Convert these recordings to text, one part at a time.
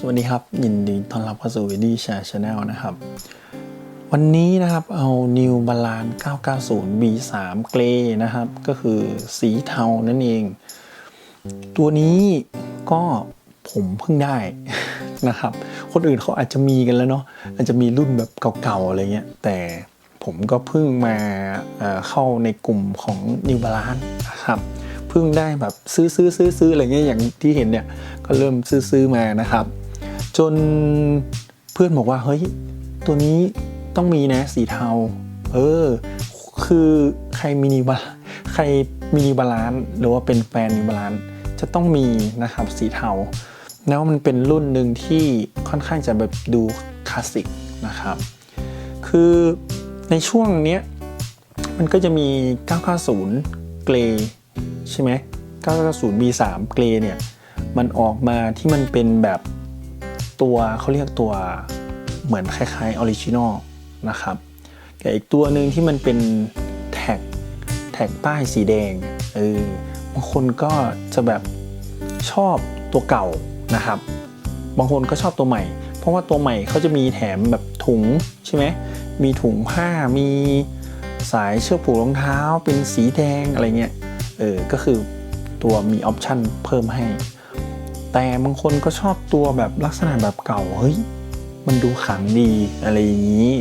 สวัสดีครับ ยินดีต้อนรับเข้าสู่วิดีแชร์ชาแนลนะครับ วันนี้นะครับเอา New Balance 990 B3 เกรนะครับ ก็คือสีเทานั่นเอง ตัวนี้ก็ผมเพิ่งได้นะครับ คนอื่นเขาอาจจะมีกันแล้วเนาะอาจจะมีรุ่นแบบเก่าๆ อะไรเงี้ย แต่ผมก็เพิ่งมาเอ่อเข้าในกลุ่มของ New Balance นะครับเพิ่งได้แบบซื้อซื้อซื้อซื้ออะไรเงี้ยอย่างที่เห็นเนี่ยก็เริ่มซื้อซื้อมานะครับ จนเพื่อนบอกว่าเฮ้ยตัวนี้ต้องมีนะสีเทา เออ คือใครมินิบาใครมินิบาลานหรือว่าเป็นแฟนมินิบาลานจะต้องมีนะครับสีเทา แล้วมันเป็นรุ่นหนึ่งที่ค่อนข้างจะแบบดูคลาสสิกนะครับ คือในช่วงเนี้ยมันก็จะมี 990 เกรใช่ไหม990 B3 เกรเนี่ย มันออกมาที่มันเป็นแบบ ตัวเขาเรียกตัวเหมือนคล้ายๆออริจินอลนะครับกับอีกตัวหนึ่งที่มันเป็นแท็กแท็กป้ายสีแดงเออบางคนก็จะแบบชอบตัวเก่านะครับ บางคนก็ชอบตัวใหม่ เพราะว่าตัวใหม่เขาจะมีแถมแบบถุงใช่ไหมมีถุงผ้ามีสายเชือกผูกรองเท้าเป็นสีแดงอะไรเงี้ยเออก็คือตัวมีออปชันเพิ่มให้ แต่บางคนก็ชอบตัวแบบลักษณะแบบเก่าเฮ้ยมันดูขังดีอะไรอย่างนี้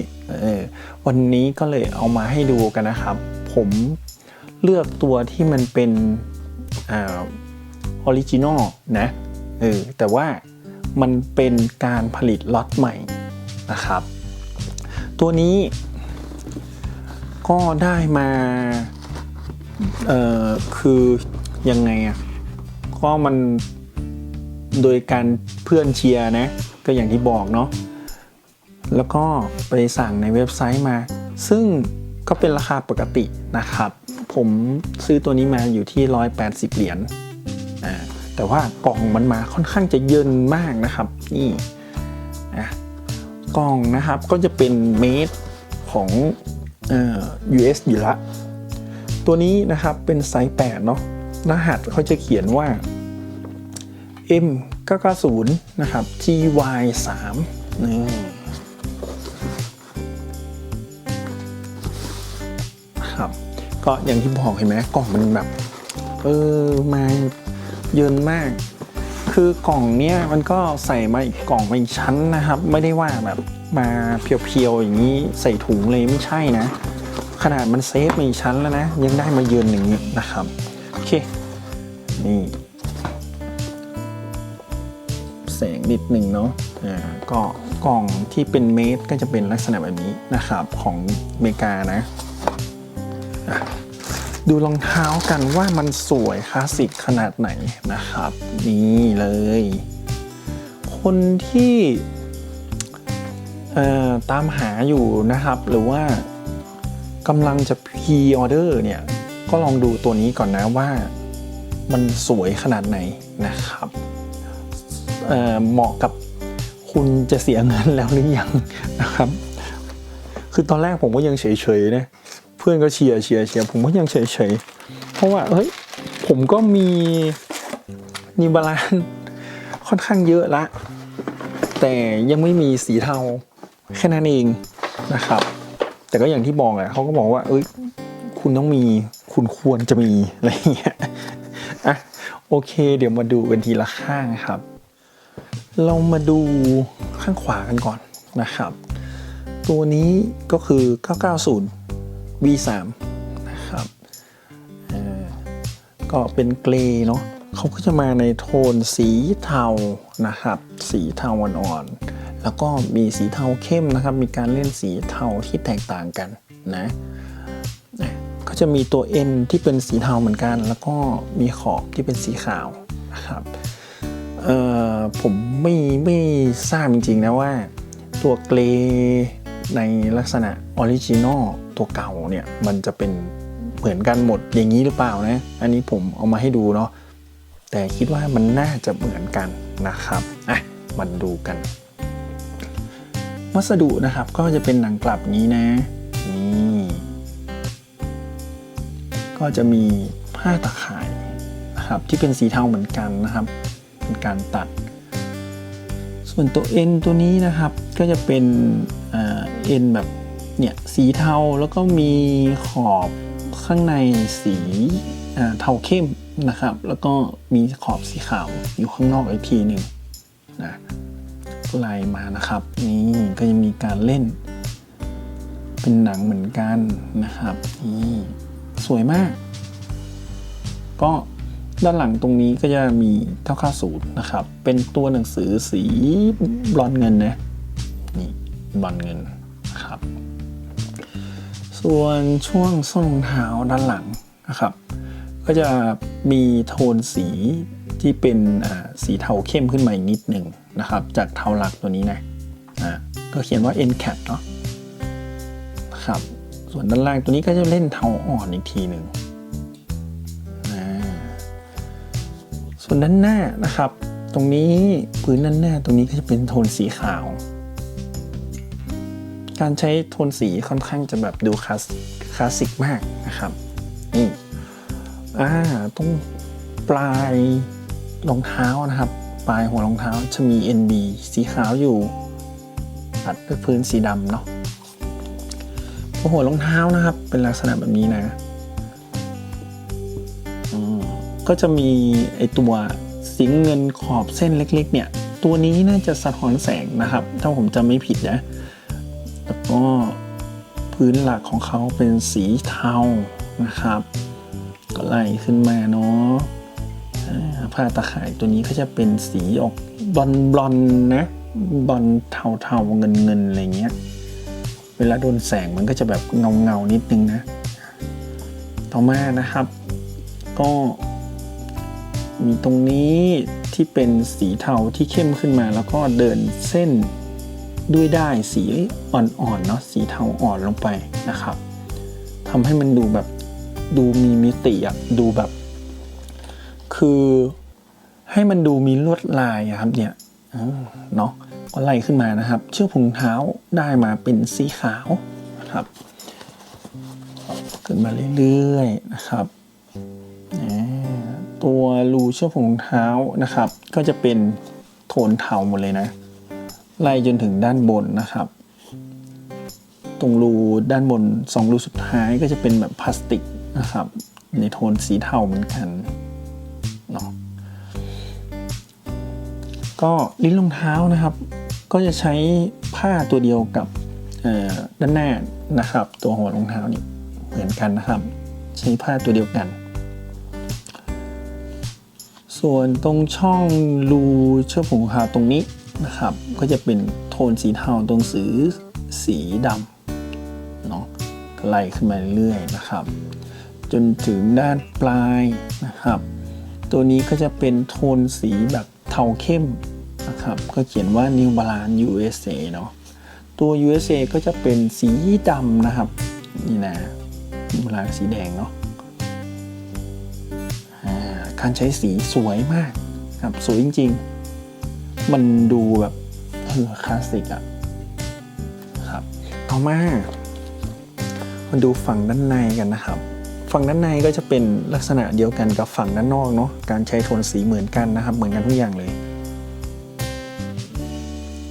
เออวันนี้ก็เลยเอามาให้ดูกันนะครับ ผมเลือกตัวที่มันเป็นออริจินอลนะเออแต่ว่ามันเป็นการผลิตล็อตใหม่นะครับ ตัวนี้ก็ได้มาเออคือยังไงอะก็มัน โดยการเพื่อนเชียร์นะ ก็อย่างที่บอกเนาะแล้วก็ไปสั่งในเว็บไซต์มา ซึ่งก็เป็นราคาปกตินะครับ ผมซื้อตัวนี้มาอยู่ที่ 180 เหรียญอ่าแต่ว่ากล่องมันมาค่อนข้างจะเยินมากนะครับนี่อะกล่องนะครับก็จะเป็นเมดของเอ่อ US อยู่ละ ตัวนี้นะครับเป็นไซส์ 8 เนาะรหัสเขาจะเขียนว่า M 990นะครับ GY 3นี่ครับ ก็อย่างที่บอกเห็นไหมกล่องมันแบบ เออ มาเยินมาก คือกล่องเนี้ยมันก็ใส่มาอีกกล่องมาอีกชั้นนะครับ ไม่ได้ว่าแบบมาเพียวๆอย่างนี้ใส่ถุงเลยไม่ใช่นะ ขนาดมันเซฟมาอีกชั้นแล้วนะ ยังได้มาเยือนอย่างนี้นะครับ โอเค นี่ แสงนิดหนึ่งเนาะอ่าก็กล่องที่เป็นเมตรก็จะเป็นลักษณะแบบนี้นะครับของอเมริกานะะดูรองเท้ากันว่ามันสวยคลาสสิกขนาดไหนนะครับ นี่เลย คนที่ตามหาอยู่นะครับ หรือว่ากำลังจะพีออเดอร์เนี่ย ก็ลองดูตัวนี้ก่อนนะว่ามันสวยขนาดไหนนะครับ เเหมาะกับคุณจะเสียเงินแล้วหรือยังนะครับ คือตอนแรกผมก็ยังเฉยๆนะเพื่อนก็เชียร์เชียร์เชียร์ผมก็ยังเฉยๆเพราะว่าเฮ้ยผมก็มีนิบาลานค่อนข้างเยอะละ แต่ยังไม่มีสีเทาแค่นั้นเองนะครับ แต่ก็อย่างที่บอกอะเขาก็บอกว่า เอ้ยคุณต้องมีคุณควรจะมีอะไรเงี้ยอะโอเค เดี๋ยวมาดูกันทีละข้างครับ เรามาดูข้างขวากันก่อนนะครับ ตัวนี้ก็คือ 990 V3 นะครับก็เป็นเกรย์เนาะเขาก็จะมาในโทนสีเทานะครับ สีเทาอ่อนๆแล้วก็มีสีเทาเข้มนะครับ มีการเล่นสีเทาที่แตกต่างกันนะก็จะมีตัว N ที่เป็นสีเทาเหมือนกัน แล้วก็มีขอบที่เป็นสีขาวนะครับ เออผมไม่ไม่ทราบจริงๆนะว่า ตัวเกรในลักษณะออริจินอลตัวเก่าเนี่ยมันจะเป็นเหมือนกันหมดอย่างนี้หรือเปล่านะ อันนี้ผมเอามาให้ดูเนาะแต่คิดว่ามันน่าจะเหมือนกันนะครับอะมาดูกัน วัสดุนะครับก็จะเป็นหนังกลับนี้นะนี่ก็จะมีผ้าตะข่ายนะครับที่เป็นสีเทาเหมือนกันนะครับ เป็นการตัด ส่วนตัว N ตัวนี้นะครับก็จะเป็นเอ็นแบบเนี่ยสีเทาแล้วก็มีขอบข้างในสีเทาเข้มนะครับ แล้วก็มีขอบสีขาวอยู่ข้างนอกอีกทีหนึ่งนะไล่มานะครับ นี่ก็จะมีการเล่น เป็นหนังเหมือนกันนะครับนี่สวยมาก ก็ ด้านหลังตรงนี้ก็จะมีเท่าค่าสูตรนะครับ เป็นตัวหนังสือสีบลอนเงินนะ นี่บลอนเงินนะครับ ส่วนช่วงส้นรองเท้าด้านหลังนะครับ ก็จะมีโทนสีที่เป็นอ่าสีเทาเข้มขึ้นมาอีกนิดหนึ่งนะครับ จากเทาหลักตัวนี้นะอ่าก็เขียนว่า NCAT เนาะนะครับ ส่วนด้านล่างตัวนี้ก็จะเล่นเทาอ่อนอีกทีหนึ่ง ส่วนด้านหน้านะครับ ตรงนี้พื้นด้านหน้าตรงนี้ก็จะเป็นโทนสีขาว การใช้โทนสีค่อนข้างจะแบบดูคลาสคลาสสิกมากนะครับนี่อ่าตรงปลายรองเท้านะครับ ปลายหัวรองเท้าจะมี NB สีขาวอยู่ตัดด้วยพื้นสีดำเนาะหัวรองเท้านะครับ เป็นลักษณะแบบนี้นะ ก็จะมีไอตัวสีเงินขอบเส้นเล็ก ๆ เนี่ย ตัวนี้น่าจะสะท้อนแสงนะครับ ถ้าผมจำไม่ผิดนะแล้วก็พื้นหลักของเขาเป็นสีเทานะครับ ก็ไล่ขึ้นมาเนาะอ่าผ้าตะข่ายตัวนี้ก็จะเป็นสีออกบอลบอลนะบอลเทาเทาเงินเงินอะไรเงี้ย เวลาโดนแสงมันก็จะแบบเงาเงานิดนึงนะ ต่อมานะครับ ก็ มีตรงนี้ที่เป็นสีเทาที่เข้มขึ้นมา แล้วก็เดินเส้นด้วยได้สีอ่อนๆเนาะสีเทาอ่อนลงไปนะครับทำให้มันดูแบบดูมีมิติอะดูแบบ คือให้มันดูมีลวดลายอะครับเนี่ยเนาะก็ไล่ขึ้นมานะครับ เชือกผงเท้าได้มาเป็นสีขาวนะครับ ขึ้นมาเรื่อยๆนะครับ ตัวรูเชือกผงเท้านะครับ ก็จะเป็นโทนเทาหมดเลยนะ ไล่จนถึงด้านบนนะครับ ตรงรูด้านบนสองรูสุดท้ายก็จะเป็นแบบพลาสติกนะครับ ในโทนสีเทาเหมือนกันเนาะก็ลิ้นรองเท้านะครับ ก็จะใช้ผ้าตัวเดียวกับด้านหน้านะครับ ตัวหัวรองเท้านี่เหมือนกันนะครับ ใช้ผ้าตัวเดียวกัน ส่วนตรงช่องรูเชือกผงขาวตรงนี้นะครับ ก็จะเป็นโทนสีเทาตรงสือสีดำเนาะไล่ขึ้นมาเรื่อยๆนะครับ จนถึงด้านปลายนะครับ ตัวนี้ก็จะเป็นโทนสีแบบเทาเข้มนะครับ ก็เขียนว่า New Balance USA เนาะตัว USA ก็จะเป็นสีดำนะครับ นี่นะ New Balance สีแดงเนาะ การใช้สีสวยมากครับสวยจริง ๆ มันดูแบบเออคลาสสิกอะครับต่อมามาดูฝั่งด้านในกันนะครับ ฝั่งด้านในก็จะเป็นลักษณะเดียวกันกับฝั่งด้านนอกเนาะการใช้โทนสีเหมือนกันนะครับ เหมือนกันทุกอย่างเลย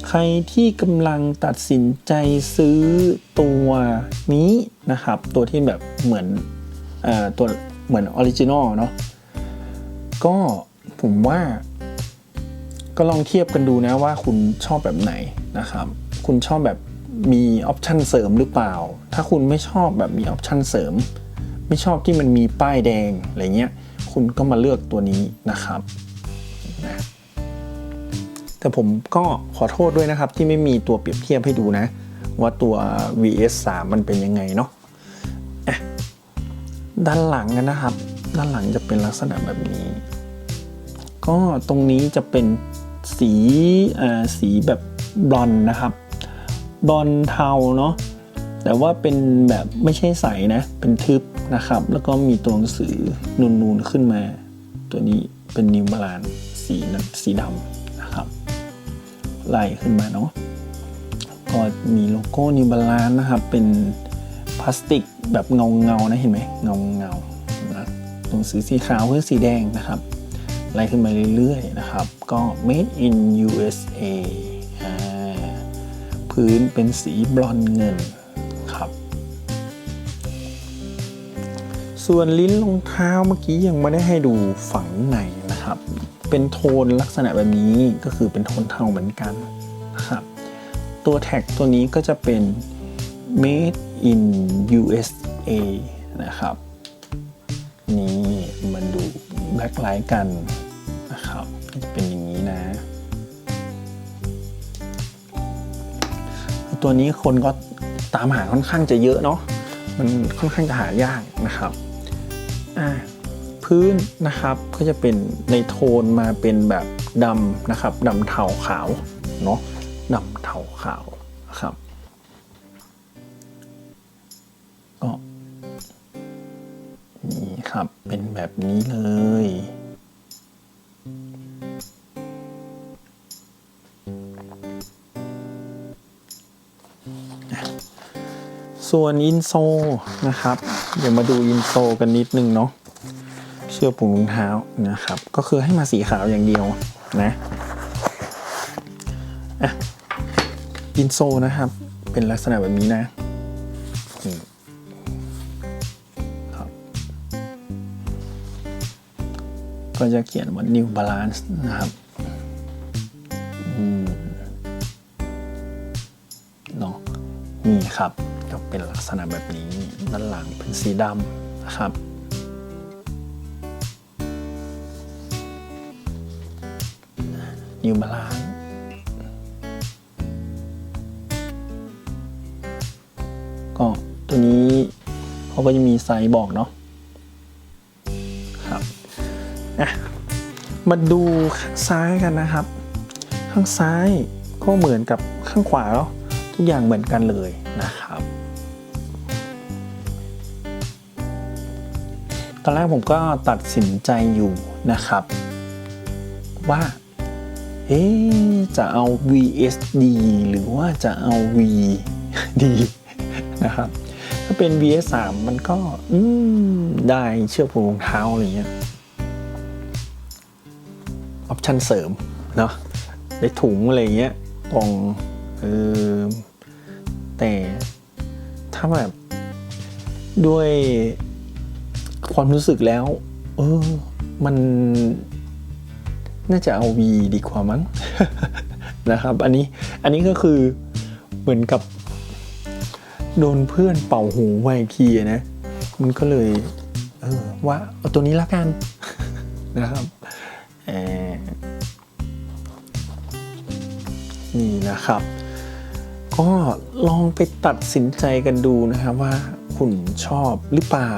ใครที่กำลังตัดสินใจซื้อตัวนี้นะครับ ตัวที่แบบเหมือนอตัวเหมือนออริจินอลเนาะ ก็ผมว่า ก็ลองเทียบกันดูนะว่าคุณชอบแบบไหนนะครับ คุณชอบแบบมีออปชันเสริมหรือเปล่า ถ้าคุณไม่ชอบแบบมีออปชันเสริม ไม่ชอบที่มันมีป้ายแดงอะไรเงี้ย คุณก็มาเลือกตัวนี้นะครับ แต่ผมก็ขอโทษด้วยนะครับ ที่ไม่มีตัวเปรียบเทียบให้ดูนะ ว่าตัว VS 3มันเป็นยังไงเนาะด้านหลังกันนะครับ ด้านหลังจะเป็นลักษณะแบบนี้ ก็ตรงนี้จะเป็นสีสีแบบบลอนนะครับ บลอนเทาเนาะแต่ว่าเป็นแบบไม่ใช่ใสนะ เป็นทึบนะครับ แล้วก็มีตัวหนังสือนูนๆขึ้นมา ตัวนี้เป็นนิวบาลานสีนสีดำนะครับไล่ขึ้นมาเนาะก็มีโลโก้นิวบาลานนะครับ เป็นพลาสติกแบบเงาเงาๆนะเห็นไหมเงาเงาๆ นะตรงสีสีขาวเพื่อสีแดงนะครับไล่ขึ้นมาเรื่อยๆนะครับ ก็ made in USA พื้นเป็นสีบลอนเงินครับ ส่วนลิ้นรองเท้าเมื่อกี้ยังไม่ได้ให้ดูฝั่งในนะครับ เป็นโทนลักษณะแบบนี้ก็คือเป็นโทนเทาเหมือนกันนะครับ ตัวแท็กตัวนี้ก็จะเป็น made in USA นะครับ แล็คไลท์กันนะครับก็จะเป็นอย่างนี้นะ ตัวนี้คนก็ตามหาค่อนข้างจะเยอะเนาะมันค่อนข้างจะหายากนะครับอ่าพื้นนะครับก็จะเป็นในโทนมาเป็นแบบดำนะครับดำเทาขาวเนาะดำเทาขาวนะครับก็นี่ครับเป็นแบบนี้เลย ส่วนอินโซนะครับ เดี๋ยวมาดูอินโซกันนิดนึงเนาะเชือกผูกรองเท้านะครับ ก็คือให้มาสีขาวอย่างเดียวนะอะอินโซนะครับ เป็นลักษณะแบบนี้นะครับก็จะเขียนว่า New Balance นะครับเนาะนี่ครับ ก็เป็นลักษณะแบบนี้ ด้านหลังเป็นสีดำนะครับนิวบาลานก็ตัวนี้เขาก็จะมีไซส์บอกเนาะครับอะมาดูข้างซ้ายกันนะครับ ข้างซ้ายก็เหมือนกับข้างขวาเนาะ ทุกอย่างเหมือนกันเลยนะครับ ตอนแรกผมก็ตัดสินใจอยู่นะครับ ว่า เอ๊จะเอา VSD หรือว่าจะเอา VD นะครับ ถ้าเป็น VS3 มันก็อืได้เชือกผูกรองเท้าอะไรเงี้ยออปชันเสริมเนาะได้ถุงอะไรเงี้ยกล่อง ออ แต่ถ้าแบบด้วยความรู้สึกแล้ว เออ มันน่าจะเอา V ดีกว่ามั้งนะครับ อันนี้อันนี้ก็คือเหมือนกับ โดนเพื่อนเป่าหูไวทีนะ มันก็เลย เออว่าเอาตัวนี้ละกันนะครับเออนี่นะครับ ก็ลองไปตัดสินใจกันดูนะครับว่าคุณชอบหรือเปล่า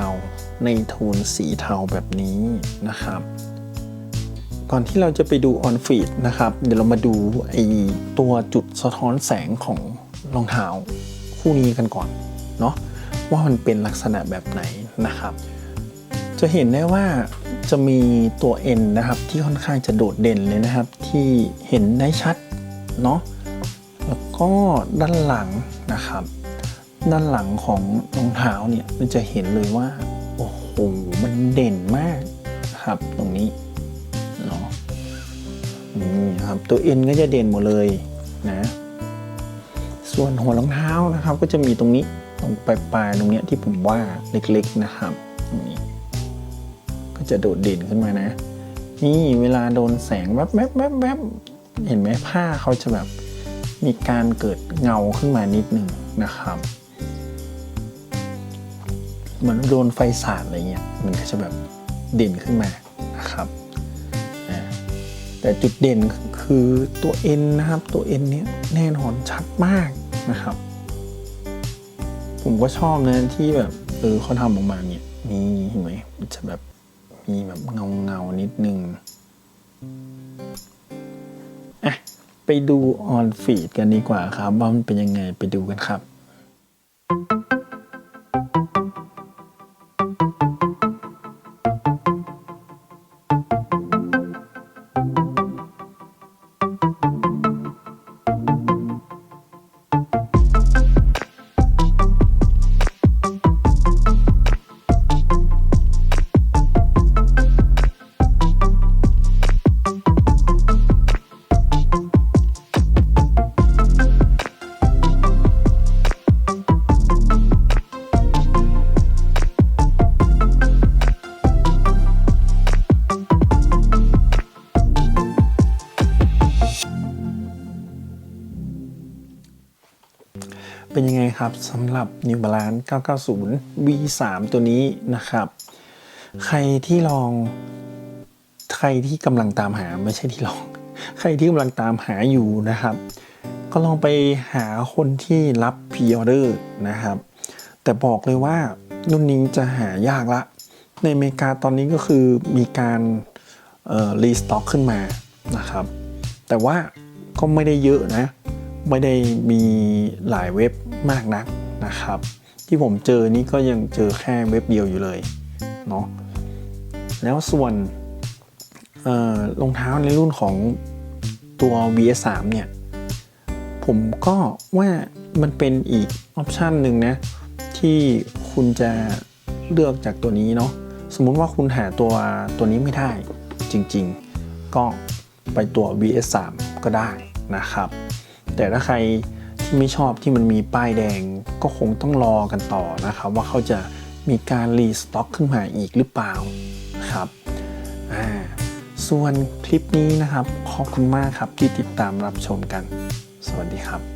ในโทนสีเทาแบบนี้นะครับ ก่อนที่เราจะไปดูออนฟีดนะครับ เดี๋ยวเรามาดูไอตัวจุดสะท้อนแสงของรองเท้าคู่นี้กันก่อนเนาะว่ามันเป็นลักษณะแบบไหนนะครับ จะเห็นได้ว่าจะมีตัว N นะครับที่ค่อนข้างจะโดดเด่นเลยนะครับ ที่เห็นได้ชัดเนาะ ก็ด้านหลังนะครับ ด้านหลังของรองเท้าเนี่ยมันจะเห็นเลยว่า โอ้โห มันเด่นมากครับตรงนี้เนาะนี่ครับตัว N ก็จะเด่นหมดเลยนะ ส่วนหัวรองเท้านะครับ ก็จะมีตรงนี้ตรงปลายๆตรงเนี้ยที่ผมว่าเล็กๆนะครับตรงนี้ก็จะโดดเด่นขึ้นมานะ นี่เวลาโดนแสงแวบแวบแวบแวบเห็นไหมผ้าเขาจะแบบ มีการเกิดเงาขึ้นมานิดหนึ่งนะครับ เหมือนโดนไฟสาดอะไรเงี้ยมันก็จะแบบเด่นขึ้นมานะครับแต่จุดเด่นคือตัว N นะครับตัว N เนี้ยแน่นอนชัดมากนะครับ ผมก็ชอบนะที่แบบเออเขาทำออกมาเนี่ยนี่เห็นไหมมันจะแบบมีแบบเงาเงานิดนึงอะ ไปดูออนฟีดกันดีกว่าครับว่ามันเป็นยังไงไปดูกันครับ เป็นยังไงครับสำหรับ New Balance 990 V3 ตัวนี้นะครับ ใครที่ลอง ใครที่กำลังตามหาไม่ใช่ที่ลอง ใครที่กำลังตามหาอยู่นะครับ ก็ลองไปหาคนที่รับพรีออเดอร์นะครับ แต่บอกเลยว่ารุ่นนี้จะหายากละ ในอเมริกาตอนนี้ก็คือมีการรีสต็อกขึ้นมานะครับ แต่ว่าก็ไม่ได้เยอะนะ ไม่ได้มีหลายเว็บมากนักนะครับ ที่ผมเจอนี่ก็ยังเจอแค่เว็บเดียวอยู่เลยเนาะแล้วส่วนรองเท้าในรุ่นของตัว VS3 เนี่ย ผมก็ว่ามันเป็นอีกออปชันหนึ่งนะ ที่คุณจะเลือกจากตัวนี้เนาะสมมุติว่าคุณหาตัวตัวนี้ไม่ได้จริงๆ ก็ไปตัว VS3 ก็ได้นะครับ แต่ถ้าใครที่ไม่ชอบที่มันมีป้ายแดงก็คงต้องรอกันต่อนะครับ ว่าเขาจะมีการรีสต็อกขึ้นมาอีกหรือเปล่านะครับอ่าส่วนคลิปนี้นะครับ ขอบคุณมากครับที่ติดตามรับชมกัน สวัสดีครับ